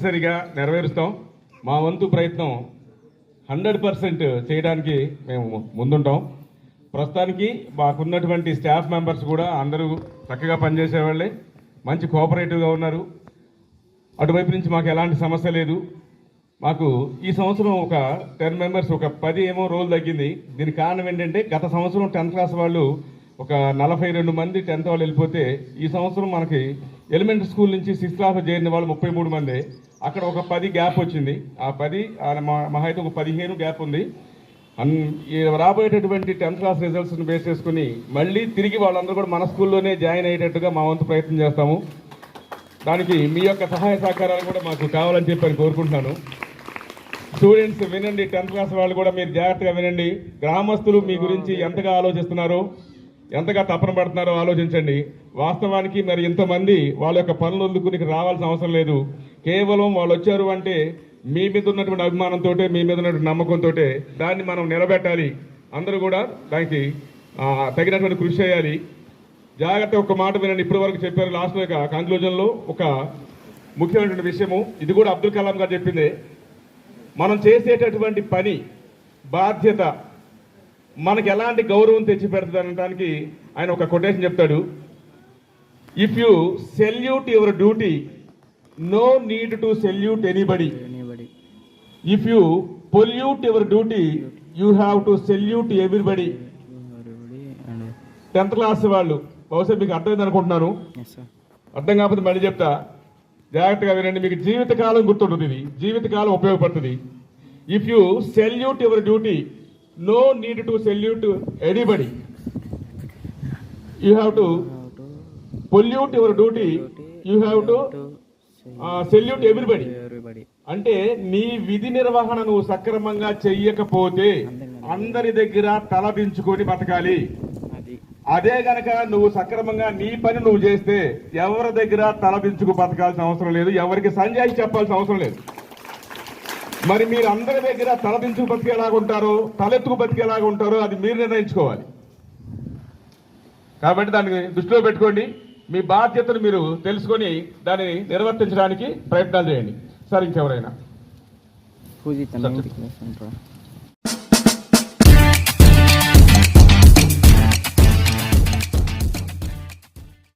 తప్పనిసరిగా నెరవేరుస్తాం. మా వంతు ప్రయత్నం హండ్రెడ్ పర్సెంట్ చేయడానికి మేము ముందుంటాం. ప్రస్తుతానికి మాకున్నటువంటి స్టాఫ్ మెంబర్స్ కూడా అందరూ చక్కగా పనిచేసేవాళ్ళే. మంచి కోఆపరేటివ్గా ఉన్నారు. అటువైపు నుంచి మాకు ఎలాంటి సమస్య లేదు. మాకు ఈ సంవత్సరం ఒక టెన్ మెంబర్స్ ఒక పది ఏమో రోజులు తగ్గింది. దీనికి కారణం ఏంటంటే గత సంవత్సరం టెన్త్ క్లాస్ వాళ్ళు ఒక నలభై రెండు మంది టెన్త్ వాళ్ళు వెళ్ళిపోతే ఈ సంవత్సరం మనకి ఎలిమెంటరీ స్కూల్ నుంచి సిక్స్త్ క్లాస్ చేరిన వాళ్ళు ముప్పై మూడు మంది. అక్కడ ఒక పది గ్యాప్ వచ్చింది. ఆ పది మహా అయితే ఒక పదిహేను గ్యాప్ ఉంది. అన్ ఈ రాబోయేటటువంటి టెన్త్ క్లాస్ రిజల్ట్స్ని బేస్ చేసుకుని మళ్ళీ తిరిగి వాళ్ళందరూ కూడా మన స్కూల్లోనే జాయిన్ అయ్యేటట్టుగా మా వంతు ప్రయత్నం చేస్తాము. దానికి మీ యొక్క సహాయ సహకారాలు కూడా మాకు కావాలని చెప్పి కోరుకుంటున్నాను. స్టూడెంట్స్ వినండి టెన్త్ క్లాస్ వాళ్ళు కూడా మీరు జాగ్రత్తగా వినండి. గ్రామస్తులు మీ గురించి ఎంతగా ఆలోచిస్తున్నారో ఎంతగా తపన పడుతున్నారో ఆలోచించండి. వాస్తవానికి మరి ఇంతమంది వాళ్ళ యొక్క పనులు వదులుకుని రావాల్సిన అవసరం లేదు. కేవలం వాళ్ళు వచ్చారు అంటే మీ మీద ఉన్నటువంటి అభిమానంతో మీ మీద ఉన్నటువంటి నమ్మకంతో దాన్ని మనం నిలబెట్టాలి. అందరూ కూడా దానికి తగినటువంటి కృషి చేయాలి. జాగ్రత్త ఒక మాట వినండి. ఇప్పటి వరకు చెప్పారు లాస్ట్ కంక్లూజన్లో ఒక ముఖ్యమైనటువంటి విషయము. ఇది కూడా అబ్దుల్ కలాం గారు చెప్పింది. మనం చేసేటటువంటి పని బాధ్యత మనకి ఎలాంటి గౌరవం తెచ్చి పెడుతుంది అనడానికి ఆయన ఒక కొటేషన్ చెప్తాడు. If you salute your duty no need to salute anybody if you pollute your duty you have to salute everybody tenth class వాళ్ళు బహుశా మీకు అర్థమైంది అనుకుంటున్నాను. అర్థం కాకపోతే మళ్ళీ చెప్తా. జాగ్రత్తగా వినండి మీకు జీవితకాలం గుర్తుంటుంది ఇది. జీవితకాలం ఉపయోగపడుతుంది. If you salute your duty no need to salute anybody you have to to pollute your duty you have to to salute everybody అంటే నీ విధి నిర్వహణ నువ్వు సక్రమంగా చెయ్యకపోతే అందరి దగ్గర తలదించుకొని బతకాలి. అది. అదే గనక నువ్వు సక్రమంగా నీ పని నువ్వు చేస్తే ఎవరి దగ్గర తలదించుకు బతకాల్సిన అవసరం లేదు. ఎవరికి సంజాయి చెప్పాల్సిన అవసరం లేదు. మరి మీరు అందరి దగ్గర తలదించుకు బతికేలాగా ఉంటారో తలెత్తుకు బతికేలాగా ఉంటారో అది మీరు నిర్ణయించుకోవాలి. కాబట్టి దాన్ని దృష్టిలో పెట్టుకోండి. మీ బాధ్యతను మీరు తెలుసుకొని దాన్ని నిర్వర్తించడానికి ప్రయత్నాలు చేయండి. సార్ ఇంకెవరైనా?